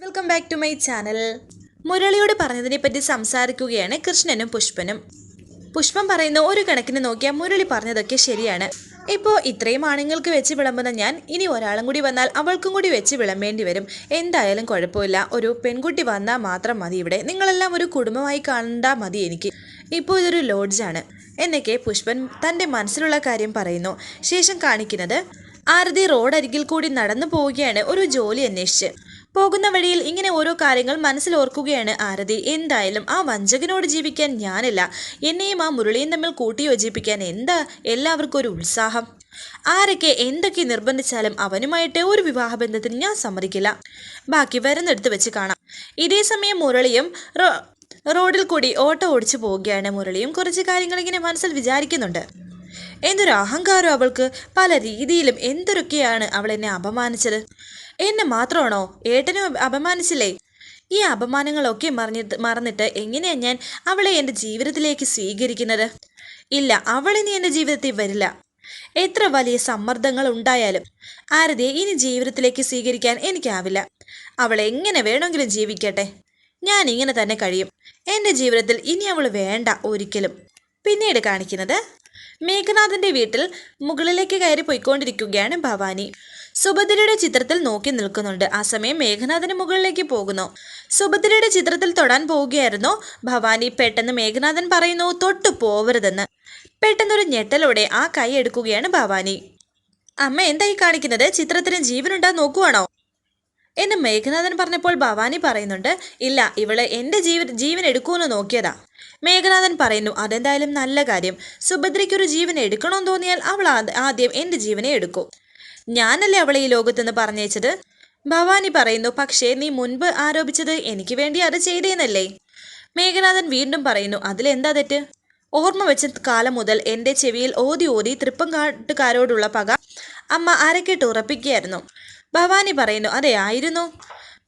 Welcome back to my channel മുരളിയോട് പറഞ്ഞതിനെ പറ്റി സംസാരിക്കുകയാണ് കൃഷ്ണനും പുഷ്പനും. പുഷ്പം പറയുന്ന ഒരു കണക്കിന് നോക്കിയാൽ മുരളി പറഞ്ഞതൊക്കെ ശരിയാണ്. ഇപ്പോൾ ഇത്രയും ആണുങ്ങൾക്ക് വെച്ച് വിളമ്പുന്ന ഞാൻ ഇനി ഒരാളും കൂടി വന്നാൽ അവൾക്കും കൂടി വെച്ച് വിളമ്പേണ്ടി വരും. എന്തായാലും കുഴപ്പമില്ല. ഒരു പെൺകുട്ടി വന്നാൽ മാത്രം മതി ഇവിടെ. നിങ്ങളെല്ലാം ഒരു കുടുംബമായി കാണണ്ടാൽ മതി എനിക്ക്. ഇപ്പോൾ ഇതൊരു ലോഡ്ജാണ് എന്നൊക്കെ പുഷ്പൻ തന്റെ മനസ്സിലുള്ള കാര്യം പറയുന്നു. ശേഷം കാണിക്കുന്നത് ആരതി റോഡരികിൽ കൂടി നടന്നു പോവുകയാണ് ഒരു ജോലി അന്വേഷിച്ച്. പോകുന്ന വഴിയിൽ ഇങ്ങനെ ഓരോ കാര്യങ്ങൾ മനസ്സിലോർക്കുകയാണ് ആരതി. എന്തായാലും ആ വഞ്ചകനോട് ജീവിക്കാൻ ഞാനില്ല. എന്നെയും ആ മുരളിയും തമ്മിൽ കൂട്ടിയോജിപ്പിക്കാൻ എന്താ എല്ലാവർക്കും ഒരു ഉത്സാഹം? ആരൊക്കെ എന്തൊക്കെ നിർബന്ധിച്ചാലും അവനുമായിട്ട് ഒരു വിവാഹബന്ധത്തിന് ഞാൻ സമ്മതിക്കില്ല. ബാക്കി വരുന്നെടുത്ത് വെച്ച് കാണാം. ഇതേ സമയം മുരളിയും റോഡിൽ കൂടി ഓട്ടോ ഓടിച്ചു പോവുകയാണ്. മുരളിയും കുറച്ച് കാര്യങ്ങൾ ഇങ്ങനെ മനസ്സിൽ വിചാരിക്കുന്നുണ്ട്. എന്തൊരു അഹങ്കാരം അവൾക്ക് പല രീതിയിലും എന്തൊരൊക്കെയാണ് അവൾ എന്നെ അപമാനിച്ചത്? എന്നെ മാത്രമാണോ ഏട്ടനും അപ- അപമാനിച്ചില്ലേ? ഈ അപമാനങ്ങളൊക്കെ മറിഞ്ഞിട്ട് മറന്നിട്ട് എങ്ങനെയാണ് ഞാൻ അവളെ എന്റെ ജീവിതത്തിലേക്ക് സ്വീകരിക്കുന്നത്? ഇല്ല അവളിനി എന്റെ ജീവിതത്തിൽ വരില്ല. എത്ര വലിയ സമ്മർദ്ദങ്ങൾ ഉണ്ടായാലും ആരതിയെ ഇനി ജീവിതത്തിലേക്ക് സ്വീകരിക്കാൻ എനിക്കാവില്ല. അവൾ എങ്ങനെ വേണമെങ്കിലും ജീവിക്കട്ടെ? ഞാൻ ഇങ്ങനെ തന്നെ കഴിയും. എന്റെ ജീവിതത്തിൽ ഇനി അവൾ വേണ്ട ഒരിക്കലും. പിന്നീട് കാണിക്കുന്നത് മേഘനാഥന്റെ വീട്ടിൽ മുകളിലേക്ക് കയറി പോയിക്കൊണ്ടിരിക്കുകയാണ് ഭവാനി. സുഭദ്രയുടെ ചിത്രത്തിൽ നോക്കി നിൽക്കുന്നുണ്ട്. ആ സമയം മേഘനാഥന് മുകളിലേക്ക് പോകുന്നു. സുഭദ്രയുടെ ചിത്രത്തിൽ തൊടാൻ പോവുകയായിരുന്നു ഭവാനി. പെട്ടെന്ന് മേഘനാഥൻ പറയുന്നു തൊട്ടു പോവരുതെന്ന്. പെട്ടെന്നൊരു ഞെട്ടലോടെ ആ കൈ എടുക്കുകയാണ് ഭവാനി. അമ്മ എന്തായി കാണിക്കുന്നത്? ചിത്രത്തിന് ജീവനുണ്ടാ? നോക്കുവാണോ? എന്ന് മേഘനാഥൻ പറഞ്ഞപ്പോൾ ഭവാനി പറയുന്നുണ്ട് ഇല്ല ഇവൾ എന്റെ ജീവൻ ജീവൻ എടുക്കുമെന്ന് നോക്കിയതാ. മേഘനാഥൻ പറയുന്നു അതെന്തായാലും നല്ല കാര്യം. സുഭദ്രയ്ക്കൊരു ജീവൻ എടുക്കണമെന്ന് തോന്നിയാൽ അവൾ ആദ്യം എന്റെ ജീവനെ എടുക്കൂ? ഞാനല്ലേ അവളെ ഈ ലോകത്തുനിന്ന് പറഞ്ഞേച്ചത്? ഭവാനി പറയുന്നു പക്ഷേ നീ മുൻപ് ആരോപിച്ചത് എനിക്ക് വേണ്ടി അത് ചെയ്തേന്നല്ലേ? മേഘനാഥൻ വീണ്ടും പറയുന്നു അതിലെന്താ തെറ്റ്? ഓർമ്മ വെച്ച കാലം മുതൽ എന്റെ ചെവിയിൽ ഓതി ഓതി തൃപ്പങ്കാട്ടുകാരോടുള്ള പക അമ്മ അരക്കിട്ട് ഉറപ്പിക്കുകയായിരുന്നു. ഭവാനി പറയുന്നു അതെ ആയിരുന്നു.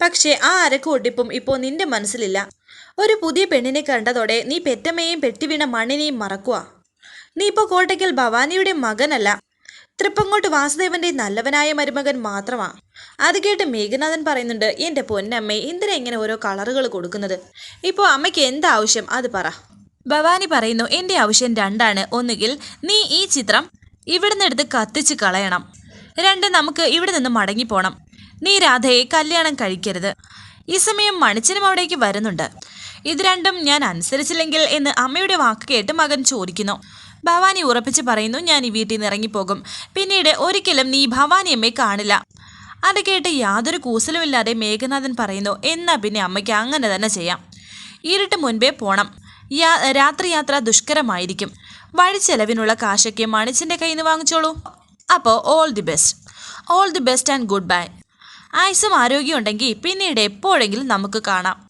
പക്ഷേ ആ അരക്ക് ഒട്ടിപ്പും ഇപ്പോൾ നിന്റെ മനസ്സിലില്ല. ഒരു പുതിയ പെണ്ണിനെ കണ്ടതോടെ നീ പെറ്റമ്മയെയും പെട്ടിവീണ മണ്ണിനെയും മറക്കുക നീ ഇപ്പോൾ കോട്ടയ്ക്കൽ ഭവാനിയുടെ മകനല്ല. തൃപ്പങ്ങോട്ട് വാസുദേവന്റെ നല്ലവനായ മരുമകൻ മാത്രമാ. അത് കേട്ട് മേഘനാഥൻ പറയുന്നുണ്ട് എന്റെ പൊന്നമ്മേ എന്തിനാ ഇങ്ങനെ ഓരോ കളറുകൾ കൊടുക്കുന്നത്? ഇപ്പോൾ അമ്മയ്ക്ക് എന്താവശ്യം? അത് പറ. ഭവാനി പറയുന്നു എന്റെ ആവശ്യം രണ്ടാണ്. ഒന്നുകിൽ നീ ഈ ചിത്രം ഇവിടുന്ന് എടുത്ത് കത്തിച്ച് കളയണം. രണ്ട് നമുക്ക് ഇവിടെ നിന്ന് മടങ്ങിപ്പോണം. നീ രാധയെ കല്യാണം കഴിക്കരുത്. ഈ സമയം മണിച്ചനും അവിടേക്ക് വരുന്നുണ്ട്. ഇത് രണ്ടും ഞാൻ അനുസരിച്ചില്ലെങ്കിൽ എന്ന് അമ്മയുടെ വാക്ക് കേട്ട് മകൻ ചോദിക്കുന്നു. ഭവാനി ഉറപ്പിച്ച് പറയുന്നു ഞാൻ ഈ വീട്ടിൽ നിന്ന് ഇറങ്ങിപ്പോകും. പിന്നീട് ഒരിക്കലും നീ ഭവാനി അമ്മയെ കാണില്ല. അത് കേട്ട് യാതൊരു കൂസലുമില്ലാതെ മേഘനാഥൻ പറയുന്നു എന്നാ പിന്നെ അമ്മയ്ക്ക് അങ്ങനെ തന്നെ ചെയ്യാം. ഇരുട്ട് മുൻപേ പോണം. യാ രാത്രിയാത്ര ദുഷ്കരമായിരിക്കും. വഴി ചെലവിനുള്ള കാശൊക്കെ മണിച്ചിന്റെ കയ്യിൽ നിന്ന് വാങ്ങിച്ചോളൂ. അപ്പോൾ all the best all the best and goodbye ആയുസും ആരോഗ്യമുണ്ടെങ്കിൽ പിന്നീട് എപ്പോഴെങ്കിലും നമുക്ക് കാണാം.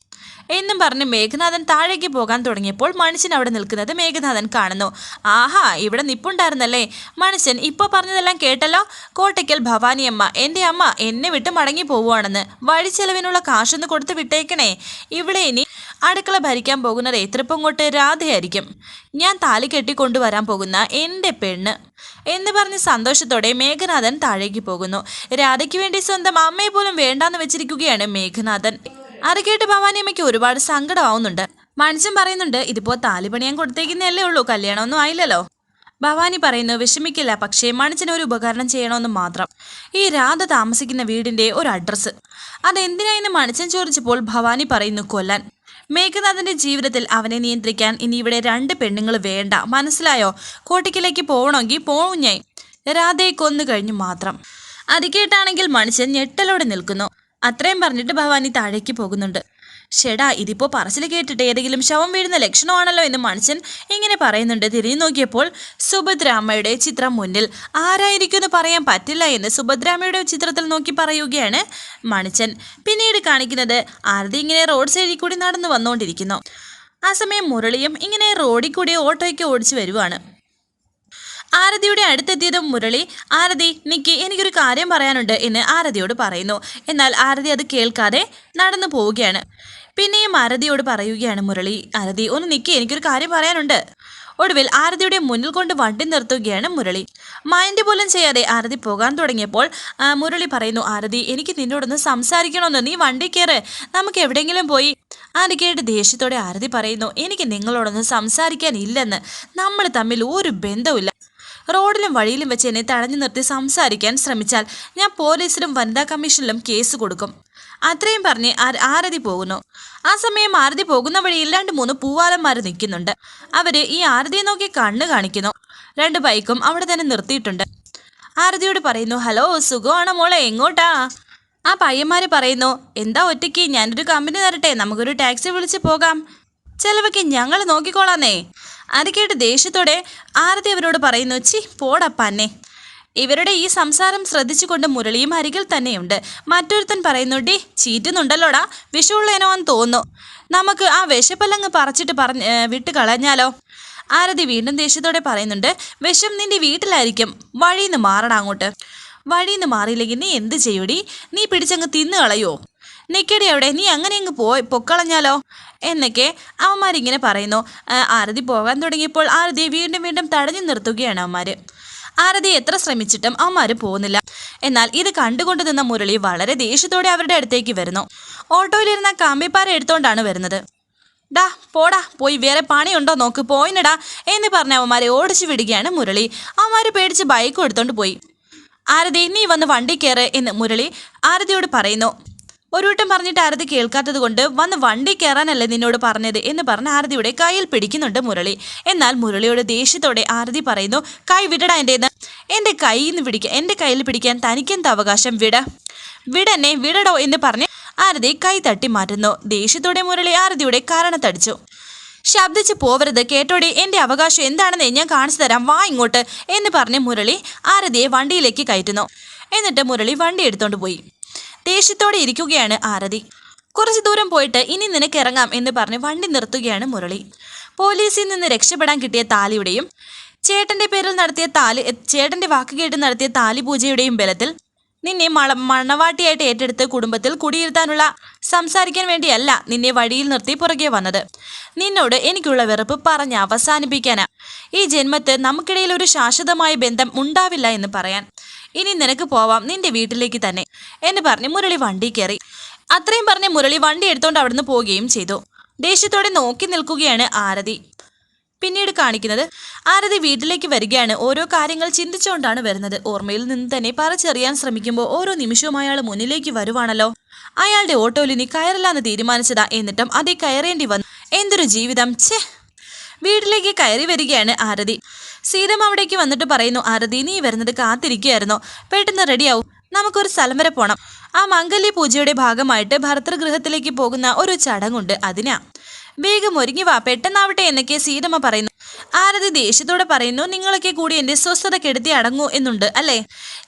എന്നും പറഞ്ഞ് മേഘനാഥൻ താഴേക്ക് പോകാൻ തുടങ്ങിയപ്പോൾ മനുഷ്യൻ അവിടെ നിൽക്കുന്നത് മേഘനാഥൻ കാണുന്നു. ആഹാ ഇവിടെ നിപ്പുണ്ടായിരുന്നല്ലേ? മനുഷ്യൻ ഇപ്പോൾ പറഞ്ഞതെല്ലാം കേട്ടല്ലോ? കോട്ടയ്ക്കൽ ഭവാനിയമ്മ എന്റെ അമ്മ എന്നെ വിട്ട് മടങ്ങി പോവുകയാണെന്ന്. വഴി ചെലവിനുള്ള കാശൊന്ന് കൊടുത്ത് വിട്ടേക്കണേ. ഇവിടെ ഇനി അടുക്കള ഭരിക്കാൻ പോകുന്ന എത്രപ്പങ്ങോട്ട് രാധയായിരിക്കും. ഞാൻ താലി കെട്ടിക്കൊണ്ടുവരാൻ പോകുന്ന എന്റെ പെണ്ണ്. എന്ന് പറഞ്ഞ് സന്തോഷത്തോടെ മേഘനാഥൻ താഴേക്ക് പോകുന്നു. രാധയ്ക്ക് വേണ്ടി സ്വന്തം അമ്മയെ പോലും വേണ്ടാന്ന് വെച്ചിരിക്കുകയാണ് മേഘനാഥൻ. അത് കേട്ട് ഭവാനിയമ്മയ്ക്ക് ഒരുപാട് സങ്കടമാവുന്നുണ്ട്. മനുഷ്യൻ പറയുന്നുണ്ട് ഇതിപ്പോ താലിപണിയാൻ കൊടുത്തേക്കുന്നല്ലേ ഉള്ളൂ കല്യാണമൊന്നും ആയില്ലല്ലോ. ഭവാനി പറയുന്നു വിഷമിക്കില്ല പക്ഷേ മണിച്ചന് ഒരു ഉപകരണം ചെയ്യണമെന്ന് മാത്രം. ഈ രാധ താമസിക്കുന്ന വീടിന്റെ ഒരു അഡ്രസ്സ് അതെന്തിനായെന്ന് മണിച്ചൻ ചോദിച്ചപ്പോൾ ഭവാനി പറയുന്നു കൊല്ലാൻ. മേഘനാഥന്റെ ജീവിതത്തിൽ അവനെ നിയന്ത്രിക്കാൻ ഇനി ഇവിടെ രണ്ട് പെണ്ണുങ്ങൾ വേണ്ട. മനസ്സിലായോ? കോട്ടയ്ക്കിലേക്ക് പോകണമെങ്കിൽ പോവും ഞാൻ രാധയെ കൊന്നു കഴിഞ്ഞു മാത്രം. അത് കേട്ടാണെങ്കിൽ മനുഷ്യൻ ഞെട്ടലോടെ നിൽക്കുന്നു. അത്രയും പറഞ്ഞിട്ട് ഭവാനി താഴേക്ക് പോകുന്നുണ്ട്. ഷെടാ ഇതിപ്പോ പറച്ചിൽ കേട്ടിട്ട് ഏതെങ്കിലും ശവം വീഴുന്ന ലക്ഷണമാണല്ലോ എന്ന് മനുഷ്യൻ ഇങ്ങനെ പറയുന്നുണ്ട്. തിരിഞ്ഞു നോക്കിയപ്പോൾ സുഭദ്രാമയുടെ ചിത്രം മുന്നിൽ ആരായിരിക്കും എന്ന് പറയാൻ പറ്റില്ല എന്ന് സുഭദ്രാമയുടെ ചിത്രത്തിൽ നോക്കി പറയുകയാണ് മണിച്ചൻ. പിന്നീട് കാണിക്കുന്നത് ആരതി ഇങ്ങനെ റോഡ് സൈഡിൽ കൂടി നടന്നു വന്നുകൊണ്ടിരിക്കുന്നു. ആ സമയം മുരളിയും ഇങ്ങനെ റോഡിൽ കൂടി ഓട്ടോയ്ക്ക് ഓടിച്ചു വരുവാണ്. ആരതിയുടെ അടുത്തെത്തിയതും മുരളി ആരതി നിക്ക് എനിക്കൊരു കാര്യം പറയാനുണ്ട് എന്ന് ആരതിയോട് പറയുന്നു. എന്നാൽ ആരതി അത് കേൾക്കാതെ നടന്നു പോവുകയാണ്. പിന്നെയും ആരതിയോട് പറയുകയാണ് മുരളി ആരതി ഒന്ന് നിക്ക് എനിക്കൊരു കാര്യം പറയാനുണ്ട്. ഒടുവിൽ ആരതിയുടെ മുന്നിൽ കൊണ്ട് വണ്ടി നിർത്തുകയാണ് മുരളി. മൈൻഡ് പോലും ചെയ്യാതെ ആരതി പോകാൻ തുടങ്ങിയപ്പോൾ മുരളി പറയുന്നു ആരതി എനിക്ക് നിന്നോടൊന്ന് സംസാരിക്കണമെന്ന്. നീ വണ്ടി കയറ്. നമുക്ക് എവിടെയെങ്കിലും പോയി. കേട്ട് ദേഷ്യത്തോടെ ആരതി പറയുന്നു എനിക്ക് നിങ്ങളോടൊന്ന് സംസാരിക്കാനില്ലെന്ന്. നമ്മൾ തമ്മിൽ ഒരു ബന്ധവുമില്ല. റോഡിലും വഴിയിലും വെച്ച് എന്നെ തടഞ്ഞു നിർത്തി സംസാരിക്കാൻ ശ്രമിച്ചാൽ ഞാൻ പോലീസിലും വനിതാ കമ്മീഷനിലും കേസ് കൊടുക്കും. അത്രയും പറഞ്ഞ് ആര- ആരതി പോകുന്നു. ആ സമയം ആരതി പോകുന്ന വഴിയിൽ രണ്ട് മൂന്ന് പൂവാലന്മാർ നിൽക്കുന്നുണ്ട്. അവർ ഈ ആരതിയെ നോക്കി കണ്ണ് കാണിക്കുന്നു. രണ്ട് ബൈക്കും അവിടെ തന്നെ നിർത്തിയിട്ടുണ്ട്. ആരതിയോട് പറയുന്നു ഹലോ സുഖമാണ് മോളെ? എങ്ങോട്ടാ? ആ പയ്യന്മാര് പറയുന്നു എന്താ ഒറ്റയ്ക്ക്? ഞാനൊരു കമ്പനി തരട്ടെ. നമുക്കൊരു ടാക്സി വിളിച്ച് പോകാം. ചെലവൊക്കെ ഞങ്ങൾ നോക്കിക്കോളാന്നേ. അത് കേട്ട് ദേഷ്യത്തോടെ ആരതി അവരോട് പറയുന്നു ചി പോടപ്പന്നെ ഇവരുടെ ഈ സംസാരം ശ്രദ്ധിച്ചുകൊണ്ട് മുരളിയും അരികിൽ തന്നെയുണ്ട്. മറ്റൊരുത്തൻ പറയുന്നു ഡി ചീറ്റുന്നുണ്ടല്ലോടാ. വിഷമുള്ളേനോ എന്ന് തോന്നുന്നു. നമുക്ക് ആ വിശപ്പല്ലങ്ങ് പറിച്ചിട്ട് പറഞ്ഞ് വിട്ട് കളഞ്ഞാലോ? ആരതി വീണ്ടും ദേഷ്യത്തോടെ പറയുന്നുണ്ട് വിഷം നിന്റെ വീട്ടിലായിരിക്കും. വഴിയിൽ നിന്ന് മാറണം അങ്ങോട്ട്. വഴിയിൽ നിന്ന് മാറിയില്ലെങ്കിൽ നീ എന്ത് ചെയ്യൂടി നീ പിടിച്ചങ്ങ് തിന്നു കളയോ? നിക്കടി അവിടെ നീ അങ്ങനെ അങ്ങ് പോയി പൊക്കളഞ്ഞാലോ? എന്നൊക്കെ അവന്മാരിങ്ങനെ പറയുന്നു. ആരതി പോകാൻ തുടങ്ങിയപ്പോൾ ആരതി വീണ്ടും വീണ്ടും തടഞ്ഞു നിർത്തുകയാണ് അവന്മാർ ആരതി എത്ര ശ്രമിച്ചിട്ടും അവന്മാർ പോകുന്നില്ല. എന്നാൽ ഇത് കണ്ടുകൊണ്ട് നിന്ന മുരളി വളരെ ദേഷ്യത്തോടെ അവരുടെ അടുത്തേക്ക് വരുന്നു. ഓട്ടോയിലിരുന്ന കാമ്പിപ്പാറ എടുത്തോണ്ടാണ് വരുന്നത്. ഡാ പോടാ പോയി വേറെ പണിയുണ്ടോ നോക്ക് പോയിനടാ എന്ന് പറഞ്ഞ അവന്മാരെ ഓടിച്ചു വിടുകയാണ് മുരളി. അവന്മാർ പേടിച്ച് ബൈക്കും എടുത്തോണ്ട് പോയി. ആരതി നീ വന്ന് വണ്ടി കയറ് എന്ന് മുരളി ആരതിയോട് പറയുന്നു. ഒരു വട്ടം പറഞ്ഞിട്ട് ആരതി കേൾക്കാത്തത് കൊണ്ട് വന്ന് വണ്ടി കയറാനല്ലേ നിന്നോട് പറഞ്ഞത് എന്ന് പറഞ്ഞ് ആരതിയുടെ കയ്യിൽ പിടിക്കുന്നുണ്ട് മുരളി. എന്നാൽ മുരളിയുടെ ദേഷ്യത്തോടെ ആരതി പറയുന്നു കൈ വിടടാ എന്റെന്ന് എന്റെ കയ്യിൽ നിന്ന് പിടിക്കാൻ എന്റെ കയ്യിൽ പിടിക്കാൻ തനിക്കെന്ത് അവകാശം? വിട. വിടനെ വിടടോ എന്ന് പറഞ്ഞ് ആരതി കൈ തട്ടി മാറ്റുന്നു. ദേഷ്യത്തോടെ മുരളി ആരതിയുടെ കാരണത്തടിച്ചു ശബ്ദിച്ച് പോവരുത് കേട്ടോടെ എന്റെ അവകാശം എന്താണെന്ന് ഞാൻ കാണിച്ചു തരാം വാ ഇങ്ങോട്ട് എന്ന് പറഞ്ഞ് മുരളി ആരതിയെ വണ്ടിയിലേക്ക് കയറ്റുന്നു. എന്നിട്ട് മുരളി വണ്ടി എടുത്തോണ്ട് പോയി. ദേഷ്യത്തോടെ ഇരിക്കുകയാണ് ആരതി. കുറച്ച് ദൂരം പോയിട്ട് ഇനി നിനക്ക് ഇറങ്ങാം എന്ന് പറഞ്ഞ് വണ്ടി നിർത്തുകയാണ് മുരളി. പോലീസിൽ നിന്ന് രക്ഷപ്പെടാൻ കിട്ടിയ താലിയുടെയും ചേട്ടന്റെ പേരിൽ നടത്തിയ താലി ചേട്ടന്റെ വാക്ക് കേട്ട് നടത്തിയ താലി പൂജയുടെയും ബലത്തിൽ നിന്നെ മള മണവാട്ടിയായിട്ട് ഏറ്റെടുത്ത് കുടുംബത്തിൽ കുടിയിരുത്താനുള്ള സംസാരിക്കാൻ വേണ്ടിയല്ല നിന്നെ വഴിയിൽ നിർത്തി പുറകെ വന്നത്. നിന്നോട് എനിക്കുള്ള വെറുപ്പ് പറഞ്ഞ് അവസാനിപ്പിക്കാനാ. ഈ ജന്മത്ത് നമുക്കിടയിൽ ഒരു ശാശ്വതമായ ബന്ധം ഉണ്ടാവില്ല എന്ന് പറയാൻ ഇനി നിനക്ക് പോവാം നിന്റെ വീട്ടിലേക്ക് തന്നെ എന്ന് പറഞ്ഞ് മുരളി വണ്ടി കയറി. അത്രയും പറഞ്ഞ് മുരളി വണ്ടി എടുത്തോണ്ട് അവിടുന്ന് പോവുകയും ചെയ്തു. ദേഷ്യത്തോടെ നോക്കി നിൽക്കുകയാണ് ആരതി. പിന്നീട് കാണിക്കുന്നത് ആരതി വീട്ടിലേക്ക് വരികയാണ്. ഓരോ കാര്യങ്ങൾ ചിന്തിച്ചുകൊണ്ടാണ് വരുന്നത്. ഓർമ്മയിൽ നിന്ന് തന്നെ പറിച്ചെറിയാൻ ശ്രമിക്കുമ്പോൾ ഓരോ നിമിഷവും അയാൾ മുന്നിലേക്ക് വരുവാണല്ലോ. അയാളുടെ ഓട്ടോയിൽ ഇനി കയറില്ലാന്ന് തീരുമാനിച്ചതാ. എന്നിട്ടും അതേ കയറേണ്ടി വന്നു. എന്തൊരു ജീവിതം ഛേ. വീട്ടിലേക്ക് കയറി വരികയാണ് ആരതി. സീതം അവിടേക്ക് വന്നിട്ട് പറയുന്നു ആരതി നീ വരുന്നത് കാത്തിരിക്കുകയായിരുന്നു. പെട്ടെന്ന് റെഡിയാവും നമുക്കൊരു സ്ഥലം വരെ പോണം. ആ മംഗല്യ പൂജയുടെ ഭാഗമായിട്ട് ഭർത്തൃഗൃഹത്തിലേക്ക് പോകുന്ന ഒരു ചടങ്ങുണ്ട് അതിനാ. വേഗം ഒരുങ്ങി വാ. പെട്ടെന്നാവട്ടെ എന്നൊക്കെ സീതമ്മ പറയുന്നു. ആരതി ദേഷ്യത്തോടെ പറയുന്നു നിങ്ങളൊക്കെ കൂടി എന്റെ സ്വസ്ഥത കെടുത്തി അടങ്ങൂ എന്നുണ്ട് അല്ലേ?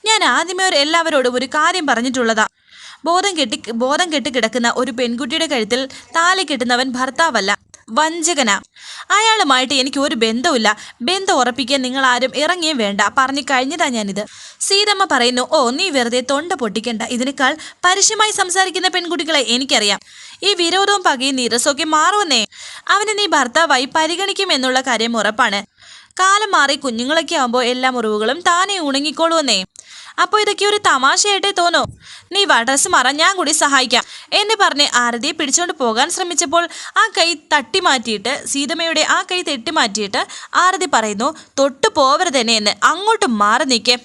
ഞാൻ ആദ്യമേ ഒരു എല്ലാവരോടും ഒരു കാര്യം പറഞ്ഞിട്ടുള്ളതാ. ബോധം കെട്ടി ബോധം കെട്ടി കിടക്കുന്ന ഒരു പെൺകുട്ടിയുടെ കഴുത്തിൽ താലി കെട്ടുന്നവൻ ഭർത്താവല്ല. വഞ്ചകനാ. അയാളുമായിട്ട് എനിക്ക് ഒരു ബന്ധവുമില്ല. ബന്ധം ഉറപ്പിക്കാൻ നിങ്ങൾ ആരും ഇറങ്ങിയും വേണ്ട. പറഞ്ഞു കഴിഞ്ഞതാ ഞാനിത്. സീതമ്മ പറയുന്നു ഓ നീ വെറുതെ തൊണ്ട പൊട്ടിക്കണ്ട. ഇതിനേക്കാൾ പരസ്യമായി സംസാരിക്കുന്ന പെൺകുട്ടികളെ എനിക്കറിയാം. ഈ വിരോധവും പകയും നീരസമൊക്കെ മാറുമെന്നേ. അവനെ നീ ഭർത്താവായി പരിഗണിക്കുമെന്നുള്ള കാര്യം ഉറപ്പാണ്. കാലം മാറി കുഞ്ഞുങ്ങളൊക്കെ ആവുമ്പോൾ എല്ലാ മുറിവുകളും താനേ ഉണങ്ങിക്കോളുവന്നേ അപ്പോൾ ഇതൊക്കെ ഒരു തമാശയായിട്ടേ തോന്നോ. നീ വാ മാറാൻ ഞാൻ കൂടി സഹായിക്കാം. എന്ന് പറഞ്ഞ് ആരതിയെ പിടിച്ചുകൊണ്ട് പോകാൻ ശ്രമിച്ചപ്പോൾ ആ കൈ തട്ടി മാറ്റിയിട്ട് സീതമ്മയുടെ ആ കൈ തെട്ടി മാറ്റിയിട്ട് ആരതി പറയുന്നു തൊട്ടു പോവരുതെന്നെ എന്ന് അങ്ങോട്ട് മാറി നിൽക്കേ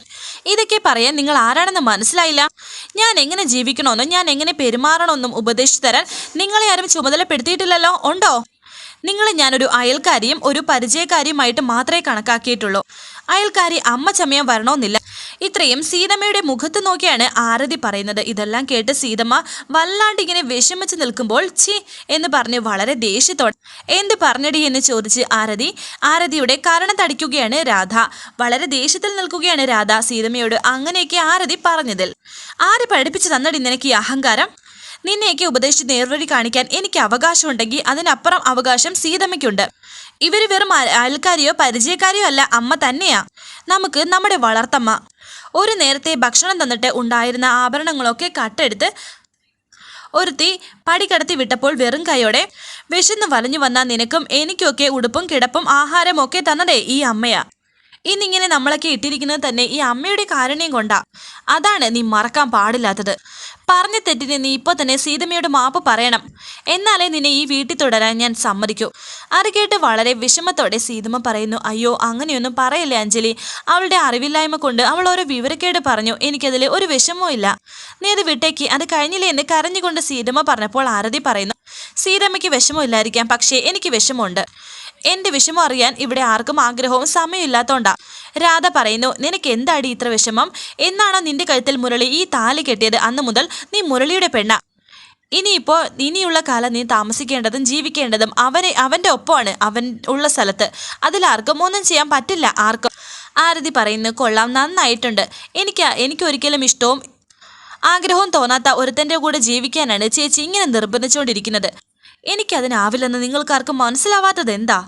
ഇതൊക്കെ പറയാൻ നിങ്ങൾ ആരാണെന്ന് മനസ്സിലായില്ല? ഞാൻ എങ്ങനെ ജീവിക്കണമെന്നും ഞാൻ എങ്ങനെ പെരുമാറണമെന്നും ഉപദേശിച്ചു തരാൻ നിങ്ങളെ ആരും ചുമതലപ്പെടുത്തിയിട്ടില്ലല്ലോ? ഉണ്ടോ? നിങ്ങൾ ഞാനൊരു അയൽക്കാരിയും ഒരു പരിചയക്കാരിയുമായിട്ട് മാത്രമേ കണക്കാക്കിയിട്ടുള്ളൂ. അയൽക്കാരി അമ്മ ചമയം വരണമെന്നില്ല. ഇത്രയും സീതമ്മയുടെ മുഖത്ത് നോക്കിയാണ് ആരതി പറയുന്നത്. ഇതെല്ലാം കേട്ട് സീതമ്മ വല്ലാണ്ട് ഇങ്ങനെ വിഷമിച്ച് നിൽക്കുമ്പോൾ ചി എന്ന് പറഞ്ഞ് വളരെ ദേഷ്യത്തോടെ എന്ത് പറഞ്ഞടി? എന്ന് ചോദിച്ച് ആരതി. ആരതിയുടെ കാരണം തടിക്കുകയാണ് രാധ. വളരെ ദേഷ്യത്തിൽ നിൽക്കുകയാണ് രാധ സീതമ്മയോട് അങ്ങനെയൊക്കെ ആരതി പറഞ്ഞതിൽ. ആര് പഠിപ്പിച്ചു തന്നടി നിനക്ക് ഈ അഹങ്കാരം? നിന്നെയൊക്കെ ഉപദേശിച്ച് നേർവഴി കാണിക്കാൻ എനിക്ക് അവകാശമുണ്ടെങ്കിൽ അതിനപ്പുറം അവകാശം സീതമ്മയ്ക്കുണ്ട്. ഇവർ വെറും അയ- അയൽക്കാരിയോ പരിചയക്കാരിയോ അല്ല അമ്മ തന്നെയാ. നമുക്ക് നമ്മുടെ വളർത്തമ്മ ഒരു നേരത്തെ ഭക്ഷണം തന്നിട്ട് ഉണ്ടായിരുന്ന ആഭരണങ്ങളൊക്കെ കട്ടെടുത്ത് ഒരുത്തി പടികടത്തി വിട്ടപ്പോൾ വെറും കൈയോടെ വിശന്ന് വലഞ്ഞു വന്ന നിനക്കും എനിക്കൊക്കെ ഉടുപ്പും കിടപ്പും ആഹാരമൊക്കെ തന്നതേ ഈ അമ്മയാ. ഇന്നിങ്ങനെ നമ്മളൊക്കെ ഇട്ടിരിക്കുന്നത് തന്നെ ഈ അമ്മയുടെ കാരുണ്യം കൊണ്ടാ. അതാണ് നീ മറക്കാൻ പാടില്ലാത്തത്. പറഞ്ഞ തെറ്റിന് നീ ഇപ്പോൾ തന്നെ സീതമ്മയോട് മാപ്പ് പറയണം. എന്നാലേ നിന്നെ ഈ വീട്ടിൽ തുടരാൻ ഞാൻ സമ്മതിക്കൂ. അത് കേട്ട് വളരെ വിഷമത്തോടെ സീതമ്മ പറയുന്നു അയ്യോ അങ്ങനെയൊന്നും പറയല്ലേ അഞ്ജലി. അവളുടെ അറിവില്ലായ്മ കൊണ്ട് അവൾ ഓരോ വിവരക്കേട് പറഞ്ഞു. എനിക്കതിൽ ഒരു വിഷമവും ഇല്ല. നീ അത് വിട്ടേക്ക്. അത് കഴിഞ്ഞില്ലേ എന്ന് കരഞ്ഞുകൊണ്ട് സീതമ്മ പറഞ്ഞപ്പോൾ ആരതി പറയുന്നു സീതമ്മയ്ക്ക് വിഷമമില്ലായിരിക്കാം പക്ഷേ എനിക്ക് വിഷമമുണ്ട്. എന്റെ വിഷമം അറിയാൻ ഇവിടെ ആർക്കും ആഗ്രഹവും സമയമില്ലാത്തോണ്ടാ. രാധ പറയുന്നു നിനക്ക് എന്താടി ഇത്ര വിഷമം? എന്നാണോ നിന്റെ കഴുത്തിൽ മുരളി ഈ താലി കെട്ടിയത് അന്ന് മുതൽ നീ മുരളിയുടെ പെണ്ണ. ഇനിയിപ്പോ ഇനിയുള്ള കാലം നീ താമസിക്കേണ്ടതും ജീവിക്കേണ്ടതും അവനെ അവന്റെ ഒപ്പമാണ് അവൻ ഉള്ള സ്ഥലത്ത്. അതിലാർക്കും ഒന്നും ചെയ്യാൻ പറ്റില്ല ആർക്കും. ആരതി പറയുന്നു കൊള്ളാം നന്നായിട്ടുണ്ട്. എനിക്ക് എനിക്കൊരിക്കലും ഇഷ്ടവും ആഗ്രഹവും തോന്നാത്ത ഒരുത്തന്റെ കൂടെ ജീവിക്കാനാണ് ചേച്ചി ഇങ്ങനെ നിർബന്ധിച്ചുകൊണ്ടിരിക്കുന്നത്. എനിക്കതിനാവില്ലെന്ന് നിങ്ങൾക്കാർക്കും മനസ്സിലാവാത്തത് എന്താ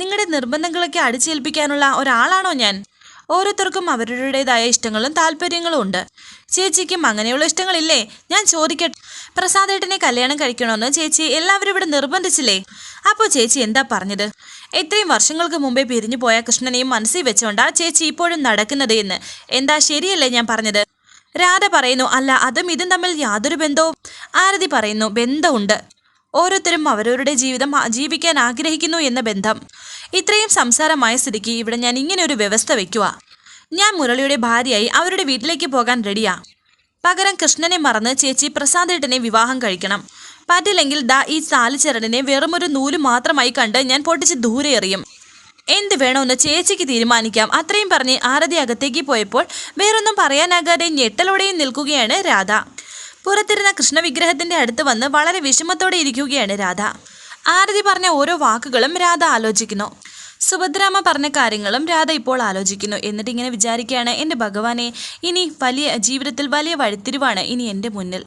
നിങ്ങളുടെ നിർബന്ധങ്ങളൊക്കെ അടിച്ചേൽപ്പിക്കാനുള്ള ഒരാളാണോ ഞാൻ? ഓരോരുത്തർക്കും അവരുടേതായ ഇഷ്ടങ്ങളും താല്പര്യങ്ങളും ഉണ്ട്. ചേച്ചിക്കും അങ്ങനെയുള്ള ഇഷ്ടങ്ങളില്ലേ? ഞാൻ ചോദിക്കട്ടെ. പ്രസാദേട്ടനെ കല്യാണം കഴിക്കണമെന്ന് ചേച്ചി എല്ലാവരും ഇവിടെ നിർബന്ധിച്ചില്ലേ? അപ്പോൾ ചേച്ചി എന്താ പറഞ്ഞത്? ഇത്രയും വർഷങ്ങൾക്ക് മുമ്പേ പിരിഞ്ഞു പോയ കൃഷ്ണനെയും മനസ്സിൽ വെച്ചുകൊണ്ടാ ചേച്ചി ഇപ്പോഴും നടക്കുന്നത് എന്ന്. എന്താ ശരിയല്ലേ ഞാൻ പറഞ്ഞത്? രാധ പറയുന്നു അല്ല അതും ഇതും തമ്മിൽ യാതൊരു ബന്ധവും ആരതി പറയുന്നു ബന്ധമുണ്ട്. ഓരോരുത്തരും അവരവരുടെ ജീവിതം ജീവിക്കാൻ ആഗ്രഹിക്കുന്നു എന്ന ബന്ധം. ഇത്രയും സംസാരമായ സ്ഥിതിക്ക് ഇവിടെ ഞാൻ ഇങ്ങനെ ഒരു വ്യവസ്ഥ വെക്കുക ഞാൻ മുരളിയുടെ ഭാര്യയായി അവരുടെ വീട്ടിലേക്ക് പോകാൻ റെഡിയാ. പകരം കൃഷ്ണനെ മറന്ന് ചേച്ചി പ്രസാദേട്ടനെ വിവാഹം കഴിക്കണം. പറ്റില്ലെങ്കിൽ ദാ ഈ സാലിച്ചരടിനെ വെറുമൊരു നൂൽ മാത്രമായി കണ്ട് ഞാൻ പൊട്ടിച്ച് ദൂരെ എറിയും. എന്ത് വേണമെന്ന് ചേച്ചിക്ക് തീരുമാനിക്കാം. അത്രയും പറഞ്ഞ് ആരതി അകത്തേക്ക് പോയപ്പോൾ വേറൊന്നും പറയാനാകാതെ ഞെട്ടലോടെയും നിൽക്കുകയാണ് രാധ. പുറത്തിരുന്ന കൃഷ്ണവിഗ്രഹത്തിന്റെ അടുത്ത് വന്ന് വളരെ വിഷമത്തോടെ ഇരിക്കുകയാണ് രാധ. ആരതി പറഞ്ഞ ഓരോ വാക്കുകളും രാധ ആലോചിക്കുന്നു. സുഭദ്രാമ പറഞ്ഞ കാര്യങ്ങളും രാധ ഇപ്പോൾ ആലോചിക്കുന്നു. എന്നിട്ട് ഇങ്ങനെ വിചാരിക്കുകയാണ് എന്റെ ഭഗവാനെ ഇനി വലിയ ജീവിതത്തിൽ വലിയ വഴിത്തിരിവാണ് ഇനി എന്റെ മുന്നിൽ.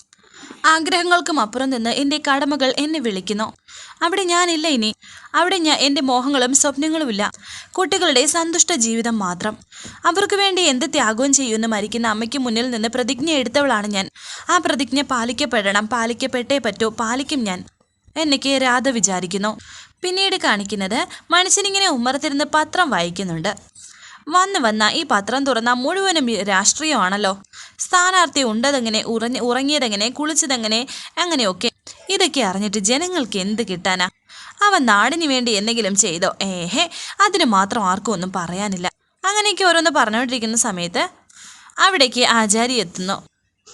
ആഗ്രഹങ്ങൾക്കും അപ്പുറം നിന്ന് എന്റെ കടമകൾ എന്നെ വിളിക്കുന്നു. അവിടെ ഞാനില്ല ഇനി. അവിടെ ഞാൻ എന്റെ മോഹങ്ങളും സ്വപ്നങ്ങളുമില്ല. കുട്ടികളുടെ സന്തുഷ്ട ജീവിതം മാത്രം. അവർക്ക് വേണ്ടി എന്ത് ത്യാഗവും ചെയ്യുമെന്ന് മരിക്കുന്ന അമ്മയ്ക്ക് മുന്നിൽ നിന്ന് പ്രതിജ്ഞ എടുത്തവളാണ് ഞാൻ. ആ പ്രതിജ്ഞ പാലിക്കപ്പെടണം പാലിക്കപ്പെട്ടേ പറ്റൂ പാലിക്കും ഞാൻ. എന്നൊക്കെ രാധ വിചാരിക്കുന്നു. പിന്നീട് കാണിക്കുന്നത് മനുഷ്യനിങ്ങനെ ഉമ്മറത്തിരുന്ന് പത്രം വായിക്കുന്നുണ്ട്. വന്ന് വന്ന ഈ പത്രം തുറന്ന മുഴുവനും രാഷ്ട്രീയമാണല്ലോ. സ്ഥാനാർത്ഥി ഉണ്ടതെങ്ങനെ ഉറഞ്ഞ ഉറങ്ങിയതെങ്ങനെ കുളിച്ചതെങ്ങനെ അങ്ങനെയൊക്കെ. ഇതൊക്കെ അറിഞ്ഞിട്ട് ജനങ്ങൾക്ക് എന്ത് കിട്ടാനാ? അവൻ നാടിന് വേണ്ടി എന്തെങ്കിലും ചെയ്തോ? ഏഹേ അതിന് മാത്രം ആർക്കും ഒന്നും പറയാനില്ല. അങ്ങനെയൊക്കെ ഓരോന്ന് പറഞ്ഞുകൊണ്ടിരിക്കുന്ന സമയത്ത് അവിടേക്ക് ആചാരി എത്തുന്നു.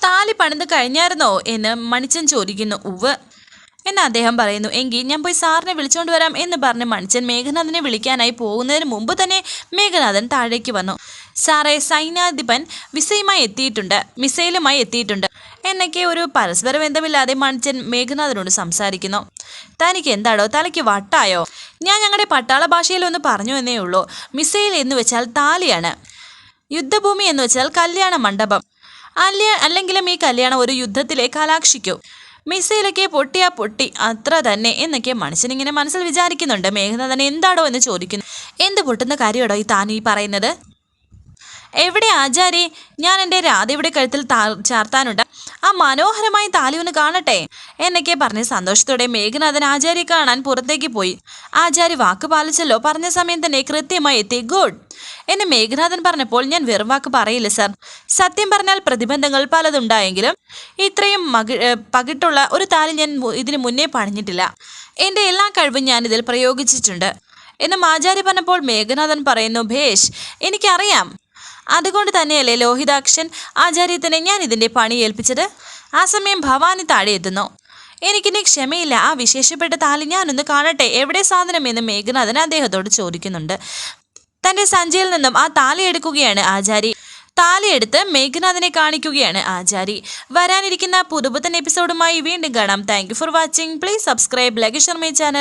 താലി പണിത് കഴിഞ്ഞായിരുന്നോ എന്ന് മണിച്ചൻ ചോദിക്കുന്നു. ഉവ് എന്ന് അദ്ദേഹം പറയുന്നു. എങ്കിൽ ഞാൻ പോയി സാറിനെ വിളിച്ചോണ്ട് വരാം എന്ന് പറഞ്ഞ് മണിച്ചൻ മേഘനാഥനെ വിളിക്കാനായി പോകുന്നതിന് മുമ്പ് തന്നെ മേഘനാഥൻ താഴേക്ക് വന്നു. സാറേ സൈന്യാധിപൻ വിസയുമായി എത്തിയിട്ടുണ്ട്. മിസൈലുമായി എത്തിയിട്ടുണ്ട്. എന്നൊക്കെ ഒരു പരസ്പര ബന്ധമില്ലാതെ മണിച്ചൻ മേഘനാഥനോട് സംസാരിക്കുന്നു. തനിക്ക് എന്താടോ? തലയ്ക്ക് വട്ടായോ? ഞാൻ ഞങ്ങളുടെ പട്ടാള ഭാഷയിലൊന്ന് പറഞ്ഞു എന്നേ ഉള്ളൂ. മിസൈൽ എന്ന് വെച്ചാൽ താലിയാണ്. യുദ്ധഭൂമി എന്ന് വെച്ചാൽ കല്യാണ മണ്ഡപം. അല്ല അല്ലെങ്കിലും ഈ കല്യാണം ഒരു യുദ്ധത്തിലെ കലാക്ഷിക്കൂ. മിസൈലൊക്കെ പൊട്ടിയാ പൊട്ടി അത്ര തന്നെ എന്നൊക്കെ മനുഷ്യനിങ്ങനെ മനസ്സിൽ വിചാരിക്കുന്നുണ്ട്. മേഘനാഥൻ എന്താടോ എന്ന് ചോദിക്കുന്നു. എന്ത് പൊട്ടുന്ന കാര്യമാടോ ഈ ഈ പറയുന്നത്? എവിടെ ആചാരി? ഞാൻ എന്റെ രാധയുടെ കഴുത്തിൽ ചാർത്താനുണ്ട്. ആ മനോഹരമായ താലി ഒന്ന് കാണട്ടെ? എന്നൊക്കെ പറഞ്ഞ് സന്തോഷത്തോടെ മേഘനാഥൻ ആചാരി കാണാൻ പുറത്തേക്ക് പോയി. ആചാരി വാക്ക് പാലിച്ചല്ലോ. പറഞ്ഞ സമയം തന്നെ കൃത്യമായി എത്തി. ഗുഡ്. എന്നെ മേഘനാഥൻ പറഞ്ഞപ്പോൾ ഞാൻ വെറും വാക്ക് പറയില്ല സർ. സത്യം പറഞ്ഞാൽ പ്രതിബന്ധങ്ങൾ പലതുണ്ടായെങ്കിലും ഇത്രയും മകി പകിട്ടുള്ള ഒരു താലി ഞാൻ ഇതിനു മുന്നേ പണിഞ്ഞിട്ടില്ല. എന്റെ എല്ലാ കഴിവും ഞാൻ ഇതിൽ പ്രയോഗിച്ചിട്ടുണ്ട്. എന്നും ആചാര്യ പറഞ്ഞപ്പോൾ മേഘനാഥൻ പറയുന്നു ഭേഷ് എനിക്കറിയാം. അതുകൊണ്ട് തന്നെയല്ലേ ലോഹിതാക്ഷൻ ആചാര്യത്തിനെ ഞാൻ ഇതിന്റെ പണി ഏൽപ്പിച്ചത്? ആ സമയം ഭവാനി താഴെ എത്തുന്നു. എനിക്കിനി ക്ഷമയില്ല. ആ വിശേഷപ്പെട്ട താലി ഞാനൊന്ന് കാണട്ടെ. എവിടെ സാധനം എന്ന് മേഘനാഥൻ അദ്ദേഹത്തോട് ചോദിക്കുന്നുണ്ട്. തന്റെ സഞ്ചിയിൽ നിന്നും ആ താലി എടുക്കുകയാണ് ആചാരി. താലിയെടുത്ത് മേഘനാഥനെ കാണിക്കുകയാണ് ആചാരി. വരാനിരിക്കുന്ന പുതുപുത്തൻ എപ്പിസോഡുമായി വീണ്ടും കാണാം. Thank for watching. Please subscribe. Lagesh my channel.